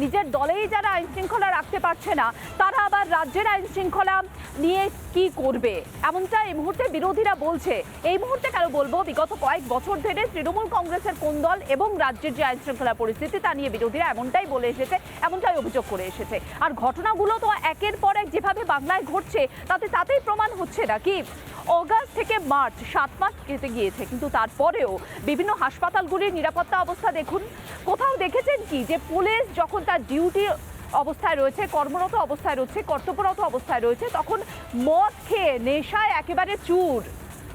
নিজের দলেই যারা আইন শৃঙ্খলা রাখতে পারছে না, তারা আবার রাজ্যের আইন শৃঙ্খলা নিয়ে কি করবে? এমনটা এই মুহূর্তে বিরোধীরা বলছে। এই মুহূর্তে কেন বলব? বিগত কয়েক বছর ধরে তৃণমূল কংগ্রেসের কোন দল এবং রাজ্যের যে আইন শৃঙ্খলা পরিস্থিতি, তা নিয়ে বিরোধীরা এমনটাই বলে এসেছে, এমনটাই অভিযোগ করে এসেছে। আর ঘটনাগুলো তো একের পর এক যেভাবে বাংলায় ঘটছে, তাতে তাতেই প্রমাণ হচ্ছে নাকি? অগাস্ট থেকে মার্চ, সাত মাস কেটে গিয়েছে। কিন্তু তারপরেও বিভিন্ন হাসপাতালগুলির নিরাপত্তা অবস্থা দেখুন। কোথাও দেখেছেন কি যে পুলিশ যখন তার ডিউটি অবস্থায় রয়েছে, কর্মরত অবস্থায় রয়েছে, কর্তব্যরত অবস্থায় রয়েছে, তখন মদ খেয়ে, নেশায় একেবারে চুর।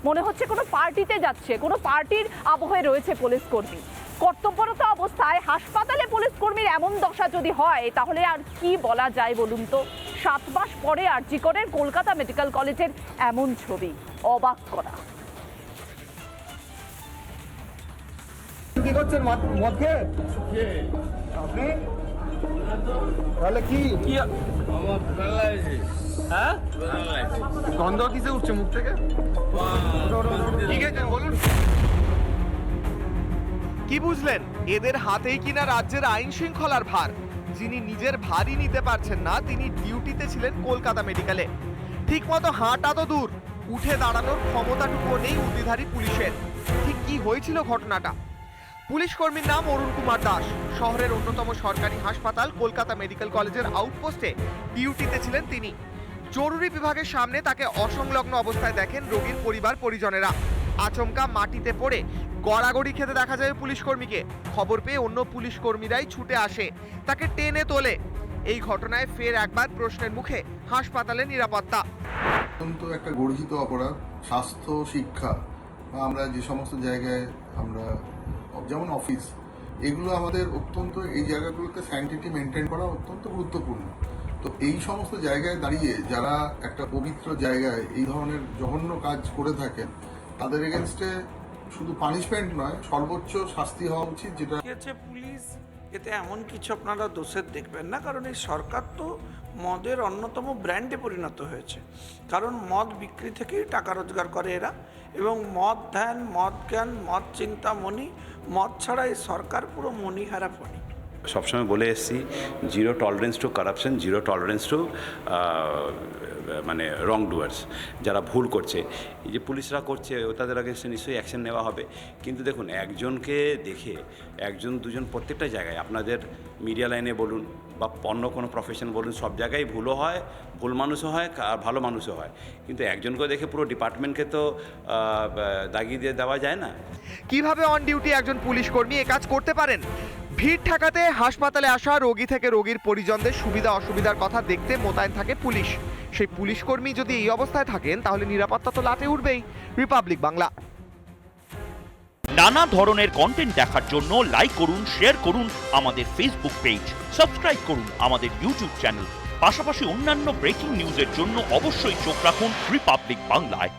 মনে হচ্ছে কোনো পার্টিতে যাচ্ছে, কোনো পার্টির আবহে রয়েছে পুলিশ কর্মী। কর্তব্যরত অবস্থায় হাসপাতালে পুলিশ কর্মীর এমন দশা যদি হয় তাহলে আর কি বলা যায় বলুন তো? সাত মাস পরে আরজি করেন কলকাতা মেডিকেল কলেজের এমন ছবি অবাক করা। কি করছেন মদ মদ খেয়ে আপনি? তাহলে কি? কি আমার প্যারালাইসিস হ্যাঁ? গন্ধ কিসে উঠছে মুখ থেকে? কি খেয়েছেন বলুন। কি বুঝলেন? এদের হাতেই কিনা রাজ্যের আইন শৃঙ্খলার ভার। যিনি নিজের ভারই নিতে পারছেন না, তিনি ডিউটিতে ছিলেন কলকাতা মেডিকেলে। ঠিকমতো হাঁটা তো দূর। উঠে দাঁড়ানোর ক্ষমতাটুকু নেই উদ্দিধারী পুলিশের। ঠিক কি হয়েছিল ঘটনাটা? পুলিশ কর্মীর নাম অরুণ কুমার দাস। শহরের অন্যতম সরকারি হাসপাতাল কলকাতা মেডিকেল কলেজের আউটপোস্টে ডিউটিতে ছিলেন তিনি। জরুরি বিভাগের সামনে তাকে অসংলগ্ন অবস্থায় দেখেন রোগীর পরিবার পরিজনেরা আচমকা মাটিতে পড়ে গড়াগড়ি খেতে দেখা যায় পুলিশ কর্মীকে। খবর পেয়ে অন্য পুলিশ কর্মীরাই ছুটে আসে, তাকে টেনে তোলে। এই ঘটনায় ফের একবার প্রশ্নের মুখে হাসপাতালে নিরাপত্তা। অত্যন্ত একটা গর্হিত অপরাধ, স্বাস্থ্য, শিক্ষা, বা আমরা যে সমস্ত জায়গায় আমরা, যেমন অফিস এগুলো আমাদের অত্যন্ত, এই জায়গাগুলোতে স্যানিটিটি মেনটেন করা অত্যন্ত গুরুত্বপূর্ণ। তো এই সমস্ত জায়গায় দাঁড়িয়ে যারা একটা পবিত্র জায়গায় এই ধরনের জঘন্য কাজ করে থাকেন তাদের এগেনস্টে শুধু পানিশমেন্ট নয়, সর্বোচ্চ শাস্তি হওয়া উচিত যেটা পুলিশ? এতে এমন কিছু আপনারা দোষের দেখবেন না, কারণ এই সরকার তো মদের অন্যতম ব্র্যান্ডে পরিণত হয়েছে। কারণ মদ বিক্রি থেকেই টাকা রোজগার করে এরা, এবং মদ ধ্যান, মদ জ্ঞান, মদ চিন্তামণি, মদ ছাড়া এই সরকার পুরো মণিহারা ফণি সবসময় বলে এসেছি zero tolerance to corruption zero tolerance to মানে রং ডুয়ার্স যারা ভুল করছে। এই যে পুলিশরা করছে ও তাদের আগে সে নিশ্চয়ই অ্যাকশন নেওয়া হবে। কিন্তু দেখুন, একজনকে দেখে একজন, দুজন প্রত্যেকটা জায়গায়, আপনাদের মিডিয়া লাইনে বলুন বা অন্য কোনো প্রফেশন বলুন, সব জায়গায় ভুলও হয়, ভুল মানুষও হয়, আর ভালো মানুষও হয়। কিন্তু একজনকে দেখে পুরো ডিপার্টমেন্টকে তো দাগিয়ে দিয়ে দেওয়া যায় না। কীভাবে অন ডিউটি একজন পুলিশ কর্মী এ কাজ করতে পারেন? ভিড় ঠেকাতে হাসপাতালে আসা রোগী থেকে রোগীর পরিজনদের সুবিধা অসুবিধার কথা দেখতে মোতায়েন থাকে পুলিশ। সেই পুলিশ কর্মী যদি এই অবস্থায় থাকেন, তাহলে নিরাপত্তা তো লাটে উঠবেই। রিপাবলিক বাংলা। নানা ধরনের কন্টেন্ট দেখার জন্য লাইক করুন শেয়ার করুন আমাদের ফেসবুক পেজ সাবস্ক্রাইব করুন আমাদের ইউটিউব চ্যানেল পাশাপাশি অন্যান্য ব্রেকিং নিউজের জন্য অবশ্যই চোখ রাখুন রিপাবলিক বাংলায়